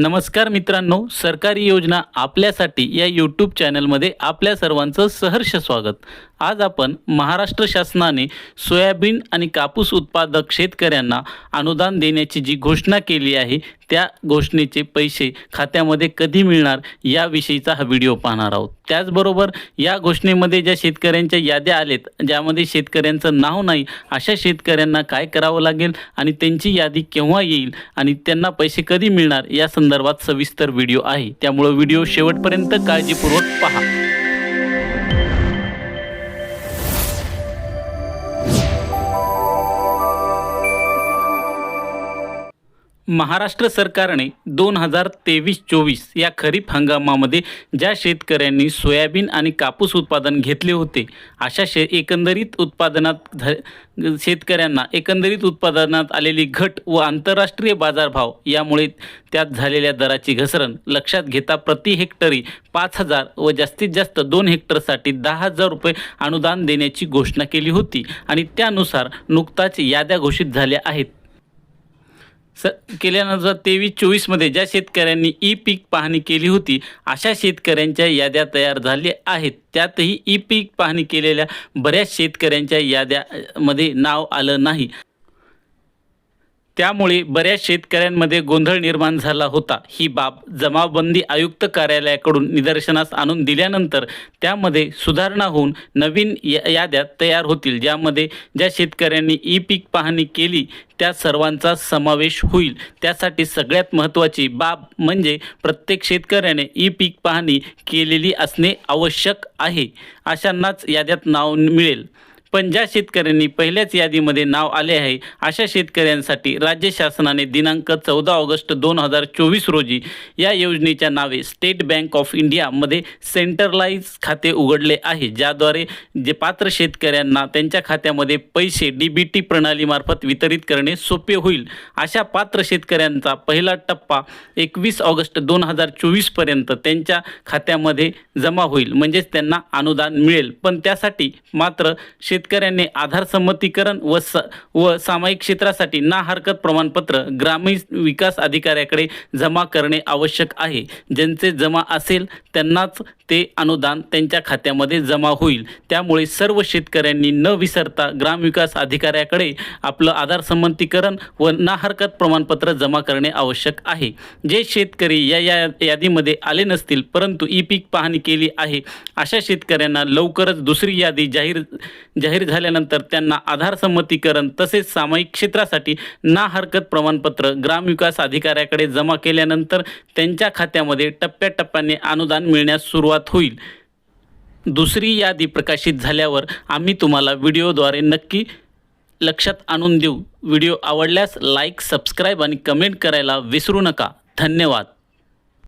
नमस्कार मित्रांनो सरकारी योजना आपल्यासाठी या यूट्यूब चॅनलमध्ये आपल्या सर्वांचं सहर्ष स्वागत. आज आपण महाराष्ट्र शासनाने सोयाबीन आणि कापूस उत्पादक शेतकऱ्यांना अनुदान देण्याची जी घोषणा केली आहे त्या घोषणेचे पैसे खात्यामध्ये कधी मिळणार याविषयीचा हा व्हिडिओ पाहणार आहोत. त्याचबरोबर या घोषणेमध्ये ज्या शेतकऱ्यांच्या याद्या आलेत ज्यामध्ये शेतकऱ्यांचं नाव नाही अशा शेतकऱ्यांना काय करावं लागेल आणि त्यांची यादी केव्हा येईल आणि त्यांना पैसे कधी मिळणार या संदर्भात सविस्तर व्हिडिओ आहे. त्यामुळं व्हिडिओ शेवटपर्यंत काळजीपूर्वक पहा. महाराष्ट्र सरकारने दोन हजार तेवीस चोवीस या खरीप हंगामामध्ये ज्या शेतकऱ्यांनी सोयाबीन आणि कापूस उत्पादन घेतले होते अशा शे एकंदरीत उत्पादनात ध शेतकऱ्यांना एकंदरीत उत्पादनात आलेली घट व आंतरराष्ट्रीय बाजारभाव यामुळे त्यात झालेल्या दराची घसरण लक्षात घेता प्रति हेक्टरी पाच हजार व जास्तीत जास्त दोन हेक्टरसाठी दहा हजार रुपये अनुदान देण्याची घोषणा केली होती आणि त्यानुसार नुकताच याद्या घोषित झाल्या आहेत. स केल्यानंतर तेवीस चोवीसमध्ये ज्या शेतकऱ्यांनी ई पीक पाहणी केली होती अशा शेतकऱ्यांच्या याद्या तयार झाल्या आहेत. त्यातही ई पीक पाहणी केलेल्या बऱ्याच शेतकऱ्यांच्या याद्यामध्ये नाव आलं नाही. त्यामुळे बऱ्याच शेतकऱ्यांमध्ये गोंधळ निर्माण झाला होता. ही बाब जमाबंदी आयुक्त कार्यालयाकडून निदर्शनास आणून दिल्यानंतर त्यामध्ये सुधारणा होऊन नवीन या याद्या तयार होतील ज्यामध्ये ज्या शेतकऱ्यांनी ई पीक पाहणी केली त्या सर्वांचा समावेश होईल. त्यासाठी सगळ्यात महत्त्वाची बाब म्हणजे प्रत्येक शेतकऱ्याने ई पीक पाहणी केलेली असणे आवश्यक आहे. अशांनाच याद्यात नाव मिळेल. पण ज्या शेतकऱ्यांनी पहिल्याच यादीमध्ये नाव आले आहे अशा शेतकऱ्यांसाठी राज्य शासनाने दिनांक चौदा ऑगस्ट दोन हजार चोवीस रोजी या योजनेच्या नावे स्टेट बँक ऑफ इंडियामध्ये सेंट्रलाइज खाते उघडले आहे ज्याद्वारे जे पात्र शेतकऱ्यांना त्यांच्या खात्यामध्ये पैसे डी बी टी प्रणालीमार्फत वितरित करणे सोपे होईल. अशा पात्र शेतकऱ्यांचा पहिला टप्पा एकवीस ऑगस्ट दोन हजार चोवीसपर्यंत त्यांच्या खात्यामध्ये जमा होईल म्हणजेच त्यांना अनुदान मिळेल. पण त्यासाठी मात्र शेत शेतकऱ्यांनी आधार संमतीकरण व स व सामायिक क्षेत्रासाठी ना हरकत प्रमाणपत्र ग्रामीण विकास अधिकाऱ्याकडे जमा करणे आवश्यक आहे. ज्यांचे जमा असेल त्यांनाच ते अनुदान त्यांच्या खात्यामध्ये जमा होईल. त्यामुळे सर्व शेतकऱ्यांनी न विसरता ग्रामविकास अधिकाऱ्याकडे आपलं आधार संमतीकरण व ना हरकत प्रमाणपत्र जमा करणे आवश्यक आहे. जे शेतकरी या या यादीमध्ये आले नसतील परंतु ई पीक पाहणी केली आहे अशा शेतकऱ्यांना लवकरच दुसरी यादी जाहीर जाहीर झाल्यानंतर त्यांना आधार संमतीकरण तसेच सामायिक क्षेत्रासाठी ना हरकत प्रमाणपत्र ग्रामविकास अधिकाऱ्याकडे जमा केल्यानंतर त्यांच्या खात्यामध्ये टप्प्याटप्प्याने अनुदान मिळण्यास सुरुवात होईल. दुसरी यादी प्रकाशित झाल्यावर आम्ही तुम्हाला व्हिडिओद्वारे नक्की लक्षात आणून देऊ. व्हिडिओ आवडल्यास लाईक सबस्क्राईब आणि कमेंट करायला विसरू नका. धन्यवाद.